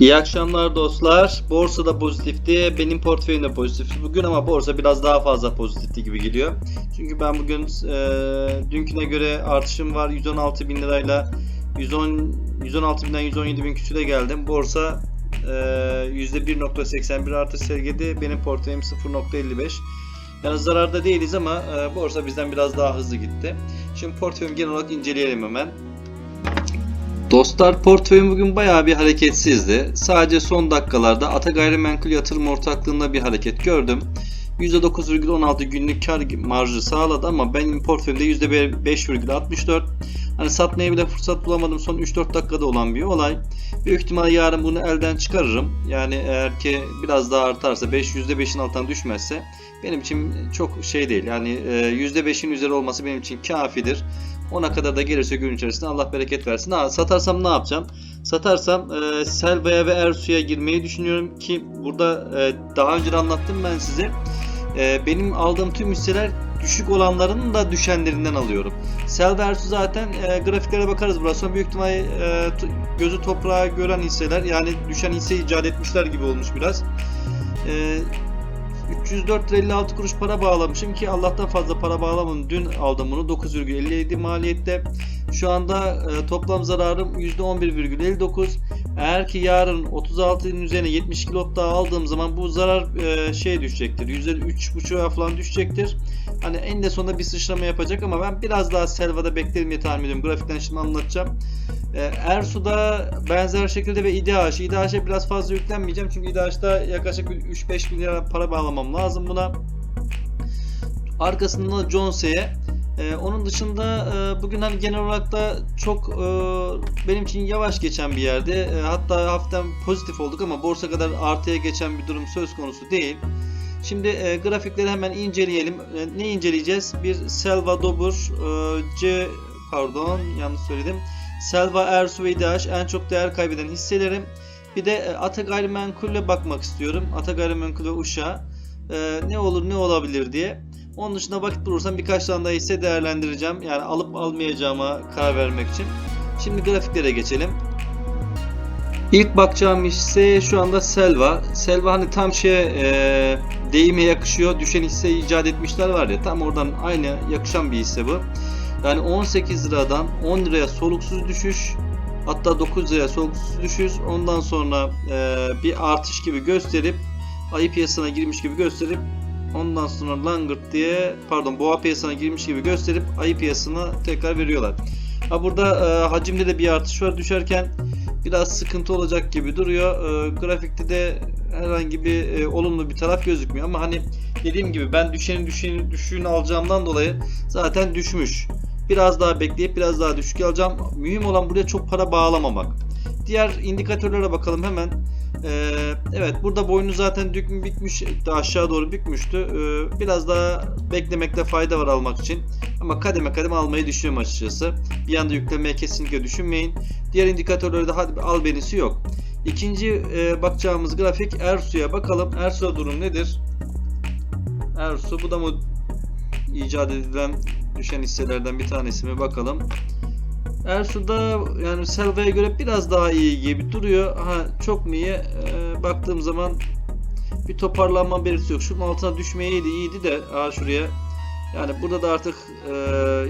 İyi akşamlar dostlar. Borsa da pozitifti. Benim portföyüm de pozitifti. Bugün ama borsa biraz daha fazla pozitifti gibi geliyor. Çünkü ben bugün e, dünküne göre artışım var. 116 bin lirayla 110 116 binden 117 bin küsüre geldim. Borsa e, %1.81 artış sergiledi. Benim portföyüm 0.55. Yani zararda değiliz ama e, borsa bizden biraz daha hızlı gitti. Şimdi portföyümü genel olarak inceleyelim hemen. Dostlar portföyüm bugün bayağı bir hareketsizdi. Sadece son dakikalarda Ata Gayrimenkul Yatırım Ortaklığı'nda bir hareket gördüm. %9,16 günlük kar marjı sağladı ama benim portföyümde %5,64. Hani satmaya bile fırsat bulamadım son 3-4 dakikada olan bir olay. Büyük ihtimal yarın bunu elden çıkarırım. Yani eğer ki biraz daha artarsa 5 %5'in altından düşmezse benim için çok şey değil. Yani e, %5'in üzeri olması benim için kafidir. Ona kadar da gelirse gün içerisinde Allah bereket versin. Ha, satarsam ne yapacağım? Satarsam e, Selva'ya ve Ersu'ya girmeyi düşünüyorum ki burada e, daha önce anlattım ben size. E, benim aldığım tüm hisseler düşük olanların da düşenlerinden alıyorum. Selva Ersu zaten e, grafiklere bakarız biraz sonra büyük ihtimalle e, gözü toprağa gören hisseler yani düşen hisse icat etmişler gibi olmuş biraz. E, 304 lira 56 kuruş para bağlamışım ki Allah'tan fazla para bağlamadım. Dün aldım bunu 9,57 maliyette. Şu anda e, toplam zararım %11,59. Eğer ki yarın 36'nın üzerine 72 lot daha aldığım zaman bu zarar e, şey düşecektir. %3,5'a falan düşecektir. Hani en de sonunda bir sıçrama yapacak ama ben biraz daha Selva'da beklerim diye tahmin ediyorum. Grafikten şimdi anlatacağım. E, Ersu'da benzer şekilde ve İDH. İDH'e biraz fazla yüklenmeyeceğim çünkü İDH'da yaklaşık bir 3-5 bin lira para bağlamam lazım buna. Arkasında Jones'e. Ee, onun dışında e, bugün hani genel olarak da çok e, benim için yavaş geçen bir yerde. Hatta hafiften pozitif olduk ama borsa kadar artıya geçen bir durum söz konusu değil. Şimdi e, grafikleri hemen inceleyelim. E, ne inceleyeceğiz? Bir Selva Dobur, e, C pardon yanlış söyledim. Selva Ersu ve İDH en çok değer kaybeden hisselerim. Bir de e, Ata Gayrimenkul'e bakmak istiyorum. Ata Gayrimenkul ve Uşa. E, ne olur ne olabilir diye. Onun dışında vakit bulursam birkaç tane daha hisse değerlendireceğim. Yani alıp almayacağıma karar vermek için. Şimdi grafiklere geçelim. İlk bakacağım hisse şu anda Selva. Selva hani tam şey e, deyime yakışıyor. Düşen hisse icat etmişler var ya tam oradan aynı yakışan bir hisse bu. Yani 18 liradan 10 liraya soluksuz düşüş. Hatta 9 liraya soluksuz düşüş. Ondan sonra e, bir artış gibi gösterip ayı piyasasına girmiş gibi gösterip ondan sonra langırt diye pardon boğa piyasasına girmiş gibi gösterip ayı piyasasına tekrar veriyorlar. Ha burada e, hacimde de bir artış var düşerken biraz sıkıntı olacak gibi duruyor. E, grafikte de herhangi bir e, olumlu bir taraf gözükmüyor ama hani dediğim gibi ben düşenin düşenin düşüğünü alacağımdan dolayı zaten düşmüş. Biraz daha bekleyip biraz daha düşük alacağım. Mühim olan buraya çok para bağlamamak. Diğer indikatörlere bakalım hemen. Ee, evet burada boynu zaten dük bükmüş aşağı doğru bükmüştü. Ee, biraz daha beklemekte fayda var almak için. Ama kademe kademe almayı düşünüyorum açıkçası. Bir anda yüklemeye kesinlikle düşünmeyin. Diğer indikatörlerde hadi al benisi yok. İkinci e, bakacağımız grafik Ersu'ya bakalım. Ersu'da durum nedir? Ersu bu da mı icat edilen düşen hisselerden bir tanesi mi bakalım. Ersu'da yani Selva'ya göre biraz daha iyi gibi duruyor. Ha çok mu iyi? Ee, baktığım zaman bir toparlanma belirtisi yok. Şunun altına düşmeyeydi iyiydi de ha şuraya. Yani burada da artık e,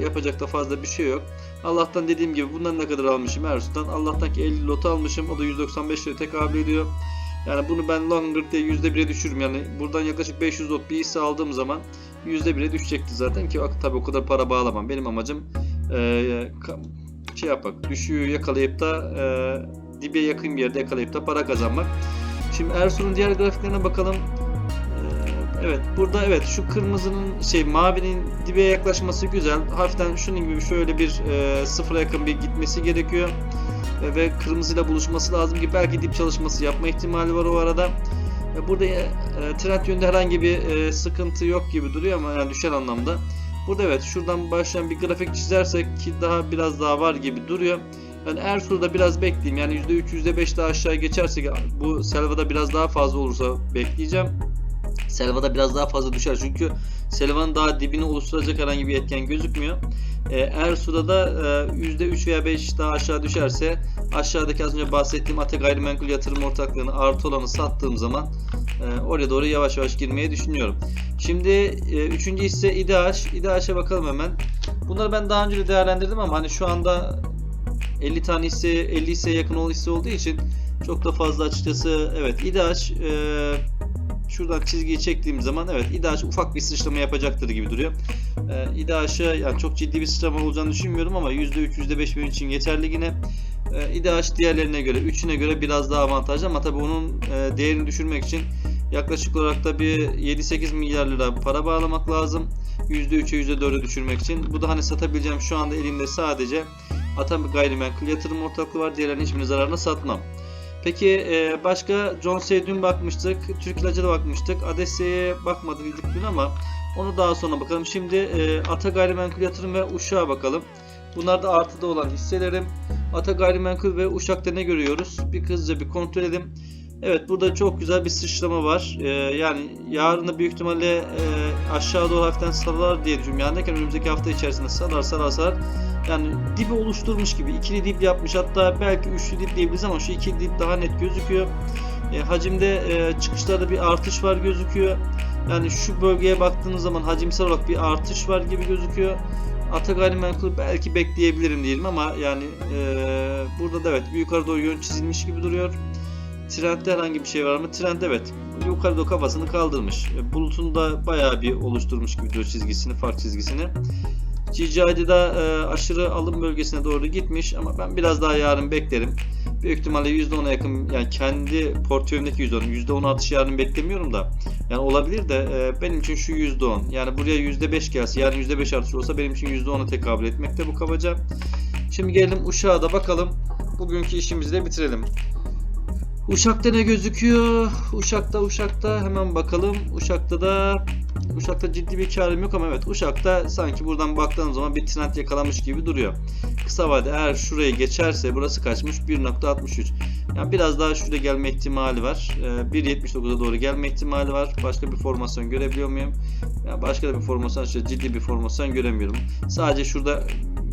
yapacak da fazla bir şey yok. Allah'tan dediğim gibi bundan ne kadar almışım Ersu'dan? Allah'tan ki 50 lot almışım. O da 195 lira tekabül ediyor. Yani bunu ben longer diye %1'e düşürürüm. Yani buradan yaklaşık 500 lot bir hisse aldığım zaman %1'e düşecekti zaten ki tabi o kadar para bağlamam. Benim amacım e, şey yapmak, düşüğü yakalayıp da e, dibe yakın bir yerde yakalayıp da para kazanmak. Şimdi Ersun'un diğer grafiklerine bakalım. E, evet burada evet şu kırmızının şey mavinin dibe yaklaşması güzel. Hafiften şunun gibi şöyle bir e, sıfıra yakın bir gitmesi gerekiyor. E, ve kırmızıyla buluşması lazım ki belki dip çalışması yapma ihtimali var o arada. Burada e, trend yönünde herhangi bir e, sıkıntı yok gibi duruyor ama yani düşen anlamda. Burada evet şuradan başlayan bir grafik çizersek ki daha biraz daha var gibi duruyor. Ben Ersu'da biraz bekleyeyim. Yani %3 %5 daha aşağı geçersek bu Selva'da biraz daha fazla olursa bekleyeceğim. Selva'da biraz daha fazla düşer çünkü Selva'nın daha dibini oluşturacak herhangi bir etken gözükmüyor. E, eğer suda da e, %3 veya 5 daha aşağı düşerse aşağıdaki az önce bahsettiğim Ata Gayrimenkul Yatırım Ortaklığı'nı artı olanı sattığım zaman e, oraya doğru yavaş yavaş girmeyi düşünüyorum. Şimdi e, üçüncü hisse İDH. İDH'e bakalım hemen. Bunları ben daha önce de değerlendirdim ama hani şu anda 50 tane hisse 50 hisseye yakın ol hisse olduğu için çok da fazla açıkçası evet İDH e, şuradan çizgiyi çektiğim zaman evet İDH ufak bir sıçrama yapacaktır gibi duruyor. E, İDH'a yani çok ciddi bir sıçrama olacağını düşünmüyorum ama %3 %5 benim için yeterli yine. E, İDH diğerlerine göre, üçüne göre biraz daha avantajlı ama tabii onun e, değerini düşürmek için yaklaşık olarak da bir 7-8 milyar lira para bağlamak lazım. %3'e %4'e düşürmek için. Bu da hani satabileceğim şu anda elimde sadece Atam Gayrimenkul Yatırım Ortaklığı var. Diğerlerinin hiçbirini zararına satmam. Peki e, başka Jones'e dün bakmıştık. Türk İlacı'da bakmıştık. Adesya'ya bakmadık ilk dün ama onu daha sonra bakalım. Şimdi e, Ata Gayrimenkul Yatırım ve Uşak'a bakalım. Bunlar da artıda olan hisselerim. Ata Gayrimenkul ve Uşak'ta ne görüyoruz? Bir hızlıca bir kontrol edelim. Evet burada çok güzel bir sıçrama var. Ee, yani yarın da büyük ihtimalle e, aşağı doğru hafiften salar diye düşünüyorum. Yani önümüzdeki hafta içerisinde salar salar salar. Yani dibi oluşturmuş gibi ikili dip yapmış. Hatta belki üçlü dip diyebiliriz ama şu ikili dip daha net gözüküyor. E, hacimde e, çıkışlarda bir artış var gözüküyor. Yani şu bölgeye baktığınız zaman hacimsel olarak bir artış var gibi gözüküyor. Ata gayrimenkul belki bekleyebilirim diyelim ama yani e, burada da evet bir yukarı doğru yön çizilmiş gibi duruyor. Trendde herhangi bir şey var mı? Trend evet. Yukarı doğru kafasını kaldırmış. E, Bulutun da bayağı bir oluşturmuş gibi duruyor çizgisini, fark çizgisini. GCI'de de aşırı alım bölgesine doğru gitmiş ama ben biraz daha yarın beklerim. Büyük ihtimalle %10'a yakın yani kendi portföyümdeki %10, %10 artış yarın beklemiyorum da. Yani olabilir de e, benim için şu %10 yani buraya %5 gelse yarın %5 artış olsa benim için %10'a tekabül etmekte bu kabaca. Şimdi gelelim Uşak'a da bakalım. Bugünkü işimizi de bitirelim. Uşak'ta ne gözüküyor? Uşak'ta Uşak'ta hemen bakalım. Uşak'ta da Uşak'ta ciddi bir karım yok ama evet Uşak'ta sanki buradan baktığım zaman bir trend yakalamış gibi duruyor. Kısa vade eğer şurayı geçerse burası kaçmış 1.63. Yani biraz daha şuraya gelme ihtimali var. Ee, 1.79'a doğru gelme ihtimali var. Başka bir formasyon görebiliyor muyum? Yani başka da bir formasyon işte ciddi bir formasyon göremiyorum. Sadece şurada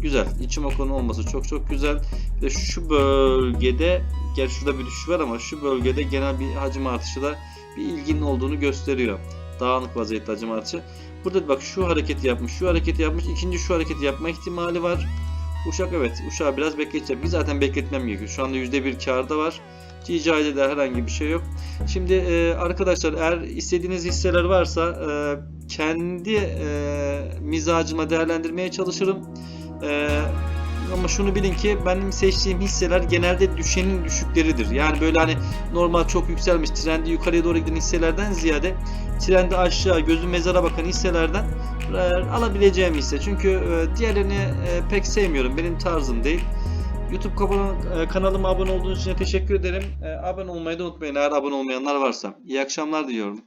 güzel. İçim okunu olması çok çok güzel. Bir de şu bölgede gerçi şurada bir düşüş var ama şu bölgede genel bir hacim artışı da bir ilginin olduğunu gösteriyor. Dağınık vaziyette hacim artışı. Burada bak şu hareketi yapmış, şu hareketi yapmış, ikinci şu hareketi yapma ihtimali var. Uşak evet, Uşak'ı biraz bekleteceğim. Biz zaten bekletmem gerekiyor. Şu anda %1 karda var. GCI'de de herhangi bir şey yok. Şimdi e, arkadaşlar eğer istediğiniz hisseler varsa e, kendi e, mizacıma değerlendirmeye çalışırım. E, ama şunu bilin ki benim seçtiğim hisseler genelde düşenin düşükleridir. Yani böyle hani normal çok yükselmiş trendi yukarıya doğru giden hisselerden ziyade trendi aşağı gözü mezara bakan hisselerden e, alabileceğim hisse. Çünkü e, diğerlerini e, pek sevmiyorum. Benim tarzım değil. YouTube kanal- kanalıma abone olduğunuz için teşekkür ederim. Abone olmayı da unutmayın eğer abone olmayanlar varsa. İyi akşamlar diliyorum.